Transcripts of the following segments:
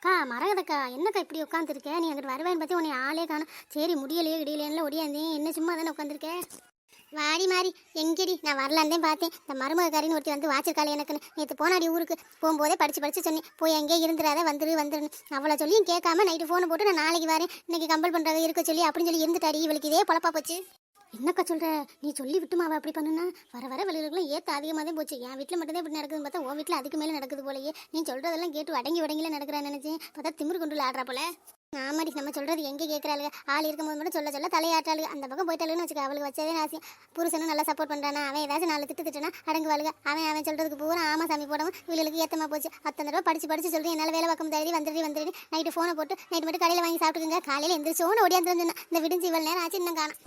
அக்கா மரகதக்கா என்னக்கா இப்படி உட்காந்துருக்க நீ அங்கிட்டு வருவேன்னு பற்றி உன்னை ஆளே காணும். சரி முடியலையே இடையிலேன்னு ஒடியாந்தேன் என்ன சும்மா தானே உட்காந்துருக்கேன் வாடி மாறி எங்கடி? நான் வரலான்னு பார்த்தேன். இந்த மருமகக்காரின்னு ஒருத்தி வந்து வாச்சிருக்காள் எனக்குன்னு. நேற்று போனாடி ஊருக்கு. போகும்போதே படித்து படிச்சு சொன்னேன். போய் எங்கேயே இருந்துடாத வந்துரு வந்துருன்னு. அவ்வளோ சொல்லியும் கேட்காம நைட்டு ஃபோனை போட்டு நான் நாளைக்கு வரேன். இன்னைக்கு கம்பல் பண்ணுறாங்க இருக்க சொல்லி அப்படின்னு சொல்லி இருந்துட்டாடி. இவளுக்கு இதே பொழப்பா போச்சு. என்னக்கா சொல்ற? நீ சொல்லி விட்டுமா அவள் அப்படி பண்ணுனா? வர வர வெளியில ஏற்ற அதிகமாக தான் போச்சு. என் வீட்டில் மட்டும்தான் இப்படி நடக்குதுன்னு பார்த்தா உன் வீட்டில் அதுக்கு மேலே நடக்குது போலயே. நீ சொல்றதெல்லாம் கேட்டு அடங்கி வடங்கில நடக்கிறான்னு நினச்சேன் பார்த்தா திமிரு கொண்டு ஆடுறா போல. ஆமாடி நம்ம சொல்கிறது எங்கே கேட்குறாளுங்க ஆள் இருக்கும்போது மட்டும் சொல்ல சொல்ல தலையாட்டாளுங்க அந்த பக்கம் போயிட்டாளுன்னு வச்சுக்க அவளுக்கு வச்சதே ஆசை புருஷனும் நல்லா சப்போர்ட் பண்ணுறானா அவன் ஏதாச்சும் நாலு திட்டு திட்டுனா அடங்குவாளுங்க அவன் அவன் சொல்றதுக்கு பூரா ஆமா சாமி போடவும் இவளுக்கு ஏத்தமா போச்சு. அத்தனை தடவை படிச்சு படிச்சு சொல்றேன் என்னால் வேலை பார்க்க முடியாது வந்துடுறி வந்துடுறி நைட்டு ஃபோனை போட்டு நைட்டு மட்டும் கடையில் வாங்கி சாப்பிட்டுக்குங்க. காலையில் எந்திரிச்சோன்னு ஓடியாந்து இந்த விடிஞ்சு இவ்வளோ நேரம் ஆச்சு இன்னும் காணும்.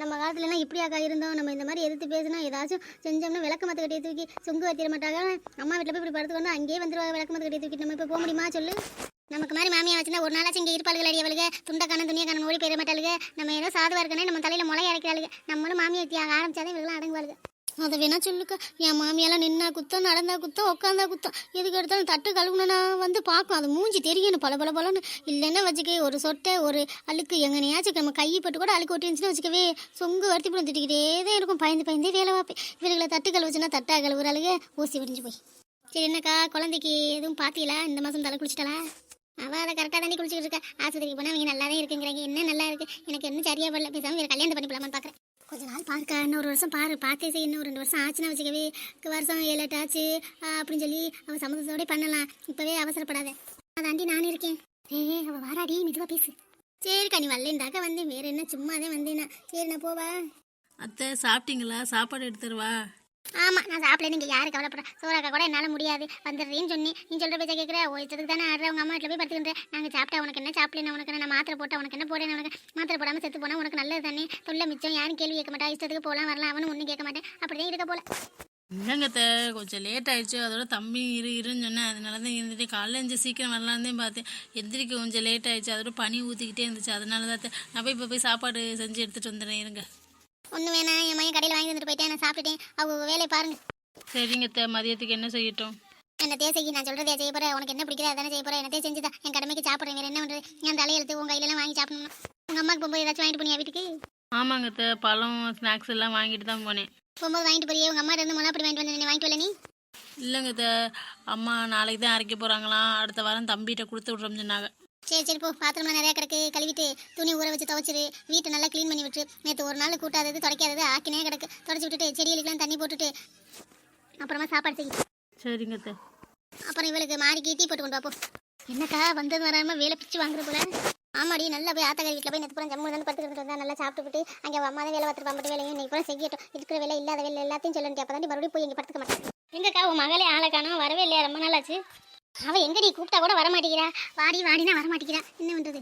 நம்ம காலத்துலலாம் இப்படியாக்கா இருந்தோம். நம்ம இந்த மாதிரி எதிர்த்து பேசினா ஏதாச்சும் செஞ்சோம்னா விளக்க மத்த கட்டியை தூக்கி சுங்கு வைத்திட மாட்டாங்க. அம்மா வீட்டில் போய் இப்படி படுத்துக்கொண்டு அங்கேயே வந்துருவாங்க விளக்க மத்த கட்டியை தூக்கிட்டு நம்ம இப்போ போக முடியுமா? சொல்லு. நமக்கு மாதிரி மாமியா வச்சுனா ஒரு நாளாச்சும் இங்கே இருப்பாளுகள் அடி அவளுக்கு துண்டக்கான துணியக்கான ஓடி போயிட மாட்டாளுக. நம்ம ஏதோ சாதுவாக இருக்கனே நம்ம தலையில் முளை இறக்கிறாளுக நம்மளும் மாமியை தியாக ஆரம்பிச்சாதான் இவளுக்கு அடங்குவாளுங்க அதை வேணா சொல்லுக்கா. என் மாமியெல்லாம் நின்னா குத்தம் நடந்தா குத்தம் உட்காந்தா குத்தம். எதுக்கு எடுத்தாலும் தட்டு கழுவுனா வந்து பார்க்கும். அது மூஞ்சி தெரியணும் பல பல பலன்னு இல்லைன்னா வச்சுக்க ஒரு சொட்டை ஒரு அழுக்கு எங்கனையாச்சும் நம்ம கை பட்டு கூட அழுக்கு ஒட்டிருந்துச்சுன்னா வச்சுக்கவே சொங்கு வருத்தி போட்டு திட்டிக்கிட்டே தான் இருக்கும். பயந்து பயந்தே வேலை பார்ப்பேன். இவர்களை தட்டு கழுவுச்சுன்னா தட்டா கழுவுறாளுங்க ஊசி வடிஞ்சு போய். சரி என்னக்கா குழந்தைக்கு எதுவும் பார்த்தீங்களா இந்த மாதம் தலை குளிச்சிட்டாளா? அவள் அதை கரெக்டாக தானே குளிச்சுட்டு இருக்கா. ஆஸ்பத்திரிக்கு போனால் அவங்க நல்லா தான் இருக்குங்கிறாங்க. என்ன நல்லா இருக்குது எனக்கு இன்னும் சரியாக படல பேசாமல் வேறு கல்யாணம் பண்ணி போலாமான்னு பார்க்குறேன் கொஞ்ச நாள் பார்க்கா இன்னும் ஒரு வருஷம் பாரு. பார்த்தே செய். இன்னும் ரெண்டு வருஷம் ஆச்சுன்னா வச்சுக்கவே வருஷம் ஏழு எட்டு ஆச்சு. அப்படின்னு சொல்லி அவன் சம்மந்தத்தோடய பண்ணலாம். இப்போவே அவசரப்படாத. அதாண்டி நானும் இருக்கேன். ஏ அவள் வாராடி. மெதுவாக பேசு. சரிக்கா நீ வரலேன்டாக்கா வந்தேன். வேற என்ன? சும்மா வந்தேன்னா சரி நான் போவா. அத்தை சாப்பிட்டீங்களா? சாப்பாடு எடுத்துருவா ஆமாம் நான் சாப்பிட நீங்கள் யாரு கவலைப்படுற சோறாக்கா கூட என்னால் முடியாது. வந்துடுறேன்னு சொன்னி. நீ சொல்கிற பேச்சா கேட்குற ஒருத்தருக்கு தானே ஆடுற? உங்கள் அம்மா வீட்டில் போய் படுத்துக்கின்றேன் நாங்கள் சாப்பிட்டா உனக்கு என்ன? சாப்பிடல உனக்கு என்ன? நான் மாத்திரை போட்டால் உனக்கு என்ன போடணும் உனக்கு? மாத்திரை போடாமல் செத்து போனால் உனக்கு நல்லது தானே? தொல்லை மிச்சம். யாரும் கேள்வி கேட்க மாட்டா. இஷ்டத்துக்கு போகலாம் வரலாம். அவனும் ஒன்றும் கேட்க மாட்டேன். அப்படிதான் இருக்க போல. இல்லைங்க கொஞ்சம் லேட் ஆயிடுச்சு. அதோட தம்பி இரு இருன்னு சொன்னேன். அதனால தான் இருந்துட்டு காலைல எழுந்து சீக்கிரம் வரலான்னு பார்த்து பார்த்தேன். எந்திரிக்க கொஞ்சம் லேட் ஆயிடுச்சு. அதோட பனி ஊற்றிக்கிட்டே இருந்துச்சு. அதனால தான் நான் போய் இப்போ போய் சாப்பாடு செஞ்சு எடுத்துகிட்டு வந்துடுறேன் இருங்க. ஒன்று வேணாம் என் மையன் கடையில் வாங்கி வந்துட்டு போயிட்டேன் நான் சாப்பிட்டுட்டேன். அவங்க வேலையை பாருங்க. சரிங்க அத்தை மதியத்துக்கு என்ன செய்யட்டும்? என்ன தேசைக்கு நான் சொல்கிறதே செய்ய போகிறேன் உனக்கு என்ன பிடிக்குதோ அதானே செய்ய போகிறேன் என்னத்தே செஞ்சுதா. என் கடமைக்கு சாப்பிட்றேன். வேறு என்ன பண்ணுறது என் தலையெழுத்து உங்கள் கையிலலாம் வாங்கி சாப்பிடணும் உங்கள் அம்மாக்கு போகும்போது ஏதாச்சும் வாங்கிட்டு போனியா வீட்டுக்கு? ஆமாங்க அத்தை பழம் ஸ்நாக்ஸ் எல்லாம் வாங்கிட்டு தான் போனேன். போகும்போது வாங்கிட்டு போறியே? உங்கள் அம்மா இருந்து மொளப்படி வாங்கிட்டு வந்து வாங்கிட்டு வரல நீ? இல்லைங்க அத்தை அம்மா நாளைக்கு தான் அரைக்க போகிறாங்களாம் அடுத்த வாரம் தம்பிகிட்ட கொடுத்து விட்றோம்னு சொன்னாங்க. சரி சரி போ. பாத்திரம்லாம் நிறையா கிடக்கு. கழுவிட்டு துணி ஊற வச்சு துவைச்சிரு. வீட்டை நல்லா க்ளீன் பண்ணி விட்டு நேற்று ஒரு நாள் கூட்டாதது துடைக்காதது ஆக்கினே கிடக்கு. துடைச்சி விட்டுட்டு செடிகளுக்கெல்லாம் தண்ணி போட்டுட்டு அப்புறமா சாப்பாடு செய். சரிங்க அப்புறம் இவளுக்கு மாறிக்கு டீ போட்டு கொண்டு வா போ. என்னக்கா வந்தது வராம வேலை பிச்சு வாங்குற போல? ஆமாடி நல்லா போய் ஆத்தக்காரி வீட்டில் போய் நேற்று பூரா ஜம்மு வந்து படுத்துக்கிட்டு வந்தா நல்லா சாப்பிட்டு அவங்க அவள் அம்மா தான் வேலை பார்த்துருப்பா மட்டும் வேலையும். இன்னைக்கு பூரா செய்யட்டும். இருக்கிற வேலை இல்லாத வேலை எல்லாத்தையும் சொல்லணும் அப்போ தான் மறுபடியும் போய் இங்கே படுத்துக்க மாட்டேன். எங்கக்கா உன் மகளே ஆளை காணோம் வரவே இல்லையா? ரொம்ப நாள் ஆச்சு அவ எங்கடி கூப்பிட்டா கூட வர மாட்டேங்கிறா? வாடி வாடினா வரமாட்டேங்கிறா. என்ன பண்றது?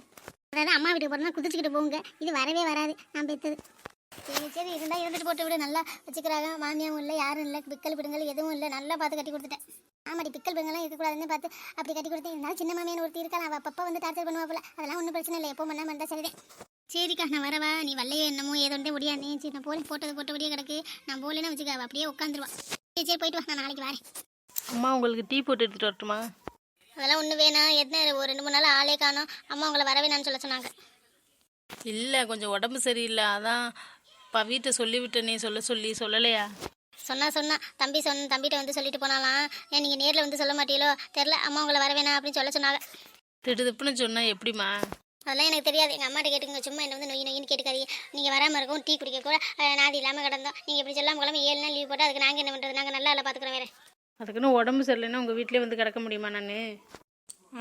அதாவது அம்மா வீட்டுக்கு போறோம்னா குதிச்சுக்கிட்டு போங்க. இது வரவே வராது. நான் பெத்தது. சரி சரி இருந்தா இருந்துட்டு போட்டு விடு. நல்லா வச்சுக்கிறாங்க. மாமியாவும் இல்லை யாரும் இல்லை. பிக்கல் பிடுங்கல் எதுவும் இல்லை. நல்லா பார்த்து கட்டி கொடுத்துட்டேன். ஆமாடி பிக்கல் பிடுங்கலாம் இருக்கக்கூடாதுன்னு பார்த்து அப்படி கட்டி கொடுத்தேன். இருந்தாலும் சின்ன மாமியான ஒருத்தி இருக்கா அவள் அப்பப்போ வந்து டார்ச்சர் பண்ணுவா போல. அதெல்லாம் ஒன்றும் பிரச்சனை இல்லை. எப்போ பண்ணாமல் இருந்தால் சரிதான். சரிக்கா நான் வரவா? நீ வல்லையே என்னமோ? ஏதோ ஒன்றே முடியாது சரி நான் போல போட்டது போட்டபடியே கிடக்கு. நான் போலேன்னு வச்சுக்க. அவள் அப்படியே உட்காந்துருவா. சரி சரி போயிட்டு வா. நான் நாளைக்கு வரேன். அம்மா உங்களுக்கு டீ போட்டு எடுத்துகிட்டு வரட்டுமா? அதெல்லாம் ஒன்று வேணாம் என்ன ஒரு ரெண்டு மூணு நாள் ஆளே காணோம். அம்மா உங்களை வர வேணாம்னு சொல்ல சொன்னாங்க. இல்லை கொஞ்சம் உடம்பு சரியில்லை. அதான் இப்போ வீட்டை சொல்லிவிட்டேனே சொல்ல சொல்லி சொல்லலையா? சொன்னா சொன்னா. தம்பி சொன்ன தம்பிகிட்ட வந்து சொல்லிட்டு போனாலாம் ஏன் நீங்கள் நேரில் வந்து சொல்ல மாட்டீங்களோ? தெரில அம்மா உங்களை வர வேணாம் அப்படின்னு சொல்ல சொன்னாங்க. திடுதுப்புன்னு சொன்னால் எப்படிம்மா? அதெல்லாம் எனக்கு தெரியாது. எங்கள் அம்மாட்ட கேட்டுங்க சும்மா என்ன வந்து நொய் நொய்னு கேட்டுக்காதீங்க. நீங்கள் வராமல் இருக்கும் டீ குடிக்க கூட நாதி இல்லாமல் கிடந்தோம். நீங்கள் இப்படி சொல்லாமல் கிளம்பி ஏழு நாள் லீவ் போட்டு அதுக்கு நாங்கள் என்ன பண்ணுறது நாங்கள் நல்லா இல்லை பார்த்துக்குறோம் வேறு. அதுக்குன்னு உடம்பு சரியில்லைன்னா உங்கள் வீட்டிலே வந்து கிடக்க முடியுமா நான்?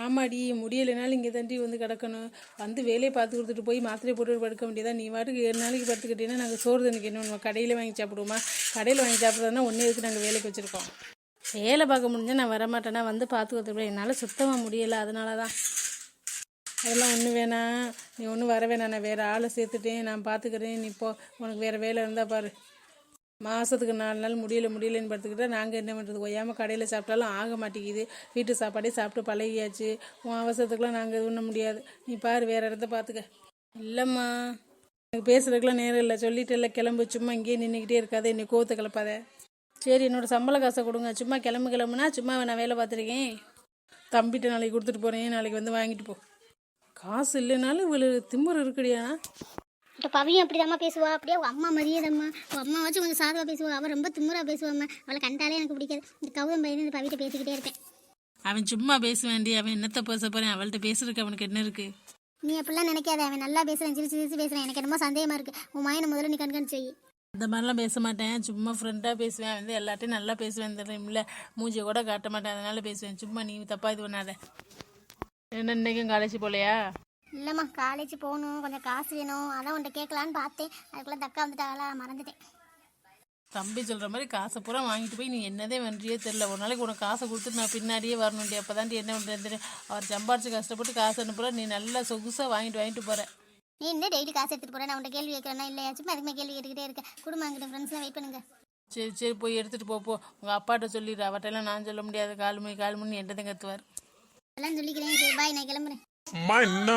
ஆமாடி முடியலைனாலும் இங்கே தாண்டி வந்து கிடக்கணும். வந்து வேலையை பார்த்து கொடுத்துட்டு போய் மாத்திரை போட்டு படுக்க வேண்டியதா? நீ வாட்டுக்கு ஏழு நாளைக்கு படுத்துக்கிட்டீங்கன்னா நாங்கள் சோறு தண்ணிக்கு என்ன பண்ணுவோம் கடையில் வாங்கி சாப்பிடுவோமா? கடையில் வாங்கி சாப்பிட்றதுனா ஒன்றே இருக்கு நாங்கள் வேலைக்கு வச்சுருக்கோம்? வேலை பார்க்க முடிஞ்சால் நான் வரமாட்டேனா வந்து பார்த்து கொடுத்துட்டு என்னால் சுத்தமாக முடியலை அதனால தான் அதெல்லாம் ஒன்றும் வேணாம் நீ ஒன்றும் வர வேணாம். நான் வேறு ஆளை சேர்த்துட்டேன். நான் பார்த்துக்கிறேன் நீ இப்போ உனக்கு வேறு வேலை இருந்தால் பாரு. மாதத்துக்கு நாலு நாள் முடியல முடியலன்னு படுத்துக்கிட்டா நாங்கள் என்ன பண்ணுறது ஒய்யாமல் கடையில் சாப்பிட்டாலும் ஆக மாட்டேங்குது. வீட்டு சாப்பாடே சாப்பிட்டு பழகியாச்சு. உன் அவசரத்துக்குலாம் நாங்கள் இது பண்ண முடியாது. நீ பாரு வேறு இடத்த பார்த்துக்க இல்லைம்மா. எனக்கு பேசுறதுக்குலாம் நேரம் இல்லை. சொல்லிட்டு இல்லை கிளம்பு. சும்மா இங்கேயே நின்றுக்கிட்டே இருக்காது. என்னை கோத்து கிளப்பாத. சரி என்னோட சம்பள காசை கொடுங்க. சும்மா கிளம்பு கிளம்புனா சும்மா நான் வேலை பார்த்துருக்கேன். தம்பிட்ட நாளைக்கு கொடுத்துட்டு போகிறேன் நாளைக்கு வந்து வாங்கிட்டு போ. காசு இல்லைனாலும் இவ்வளோ திமிரு இருக்குடியா? இப்போ பவியும் அப்படிதாம்மா பேசுவா? அப்படியே உங்கள் அம்மா மரியாதம்மா. உங்கள் அம்மா வச்சு கொஞ்சம் சாதுவாக பேசுவா. அவள் ரொம்ப திமுறா பேசுவாம்மா. அவளை கண்டாலே எனக்கு பிடிக்காது. இந்த கௌதம் பையன் இந்த பவிட்ட பேசிக்கிட்டே இருப்பேன். அவன் சும்மா பேசுவேன்டி. அவன் என்னத்த பேச போறேன்? அவள்கிட்ட பேசுறதுக்கு அவனுக்கு என்ன இருக்கு? நீ அப்படிலாம் நினைக்காத. அவன் நல்லா பேசுகிறேன் சிரிச்சு சிரிச்சு பேசுகிறேன் எனக்கு என்னமோ சந்தேகமாக இருக்குது உன் மாயனை முதல்ல நீ கண்காணிச்சு வை அந்த மாதிரிலாம் பேச மாட்டேன். சும்மா ஃப்ரெண்டாக பேசுவேன். வந்து எல்லார்ட்டையும் நல்லா பேசுவேன். தெரியுமில்ல மூஞ்சியை கூட காட்ட மாட்டேன். அதனால பேசுவேன். சும்மா நீ தப்பா இது பண்ணாத. என்ன இன்னைக்கும் காலேஜ் போகலையா இல்லைம்மா காலேஜ் போகணும் கொஞ்சம் காசு வேணும். அதான் உன்ட்ட கேட்கலான்னு பார்த்தேன். அதுக்குள்ளே தக்கா வந்துட்டாங்களா மறந்துட்டேன். தம்பி சொல்கிற மாதிரி காசை பூரா வாங்கிட்டு போய் நீ என்னதே வென்றியே தெரில ஒரு நாளைக்கு உனக்கு காசை கொடுத்துட்டு நான் பின்னாடியே வரணுண்டி அப்போ தாண்டி என்ன பண்ணுறது அவர் சம்பாரிச்சு கஷ்டப்பட்டு காசு அனுப்புற. நீ நல்லா சொகுசாக வாங்கிட்டு வாங்கிட்டு போகிற நீ என்ன டெய்லி காசு எடுத்துகிட்டு போகிறேன் நான் உன்ட்ட கேள்வி கேட்குறேன்னா இல்லையா? சும்மா அதுக்குமே கேள்வி கேட்டுக்கிட்டே இருக்கேன் குடும்பம் எங்கிட்ட ஃப்ரெண்ட்ஸ்லாம் வெயிட் பண்ணுங்க. சரி சரி போய் எடுத்துகிட்டு போ உங்கள் அப்பாட்ட சொல்லிடு. அவட்டெல்லாம் நான் சொல்ல முடியாது. கால் மணி கால் மணி என்கிட்ட தான் கத்துவார். எல்லாம் சொல்லிக்கிறேன். சரி பாய் நான் கிளம்புறேன். அம்மா என்ன?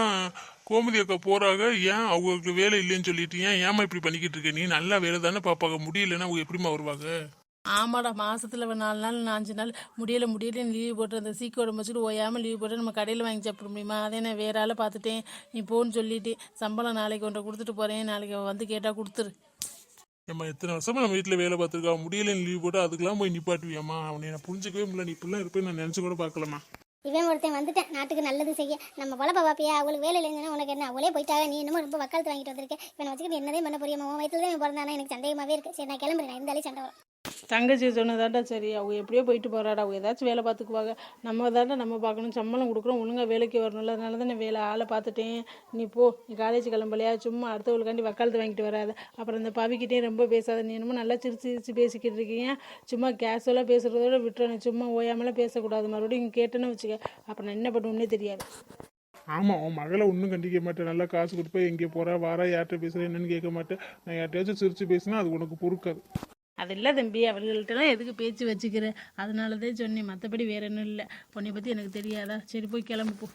கோமதி அக்கா போறாங்க. ஏன் அவங்களுக்கு வேலை இல்லைன்னு சொல்லிட்டு ஏன் ஏமா இப்படி பண்ணிக்கிட்டு இருக்க? நீ நல்லா வேலை தானே பாப்பாங்க முடியலன்னா அவங்க எப்படிம்மா வருவாங்க? ஆமாடா மாசத்துல ஒரு நாலு நாள் அஞ்சு நாள். முடியல முடியல லீவ் போட்டு அந்த சீக்கு உடம்பு வச்சுட்டு ஓயாமல் லீவ் போட்டு நம்ம கடையில் வாங்கி சாப்பிட முடியுமா? அதே நான் வேற ஆளை பார்த்துட்டேன். நீ போன்னு சொல்லிட்டு சம்பளம் நாளைக்கு ஒன்றை கொடுத்துட்டு போறேன். நாளைக்கு வந்து கேட்டால் கொடுத்துரு. ஏம்மா எத்தனை வருஷமா நம்ம வீட்டில் வேலை பார்த்துருக்கா? முடியலன்னு லீவ் போட்டு அதுக்கெல்லாம் போய் நிப்பாட்டுவியாம்மா? அவனை நான் புரிஞ்சுக்கவே முடியல. நீ இப்படிலாம் இருப்பேன் நான் நினச்சி கூட பார்க்கலம்மா. இவன் ஒருத்தன் வந்துட்டேன். நாட்டுக்கு நல்லது செய்ய. நம்ம பொழப்ப பாப்பியா அவளுக்கு வேலை இல்லைன்னா உனக்கு என்ன? அவளே போயிட்டாங்க நீ என்னமோ ரொம்ப வக்காலத்து வாங்கிட்டு வந்திருக்கேன் இவனை வச்சுக்கிட்டு என்னதே பண்ண போறியம்மா உன் வயிற்றுல தான் பிறந்தானா? எனக்கு சந்தேகமாவே இருக்கு. சரி நான் கிளம்புறேன். இருந்தாலே சண்டை வரும். தங்கச்சி சொன்னதாண்டா சரி அவங்க எப்படியோ போயிட்டு போகிறாடா அவங்க ஏதாச்சும் வேலை பார்த்துக்குவாங்க. நம்ம தாண்டா நம்ம பார்க்கணும். சம்பளம் கொடுக்குறோம் ஒழுங்கா வேலைக்கு வரணும்ல அதனால தான் நான் வேலை ஆளை பார்த்துட்டேன். நீ போ நீ காலேஜ் கிளம்பலையா? சும்மா அடுத்தவளுக்காண்டி வக்காலத்து வாங்கிட்டு வராத. அப்புறம் இந்த பவிக்கிட்டே ரொம்ப பேசாத. நீ என்னமோ நல்லா சிரிச்சு சிரிச்சு பேசிக்கிட்டு இருக்கீங்க. சும்மா கேஷுவலாக பேசுகிறதோட விட்டுறணும் சும்மா ஓயாமலாம் பேசக்கூடாது. மறுபடியும் இங்கே கேட்டேன்னு வச்சுக்க. அப்புறம் நான் என்ன பண்ணுவோன்னே தெரியாது. ஆமாம் உன் மகளை ஒன்றும் கண்டிக்க மாட்டேன். நல்லா காசு கொடுப்பேன். எங்கே போகிறா வாரா யார்கிட்ட பேசுகிறேன் என்னன்னு கேட்க மாட்டேன். நான் யார்கிட்டயாச்சும் சிரித்து பேசினா அது உனக்கு பொறுக்காது. அது இல்லை தம்பி அவர்கள்ட்டலாம் எதுக்கு பேச்சு வச்சுக்கிற? அதனால தான் சொன்னேன். மற்றபடி வேற ஒன்றும் இல்லை. பொண்ணை பற்றி எனக்கு தெரியாதா? சரி போய் கிளம்பு போ.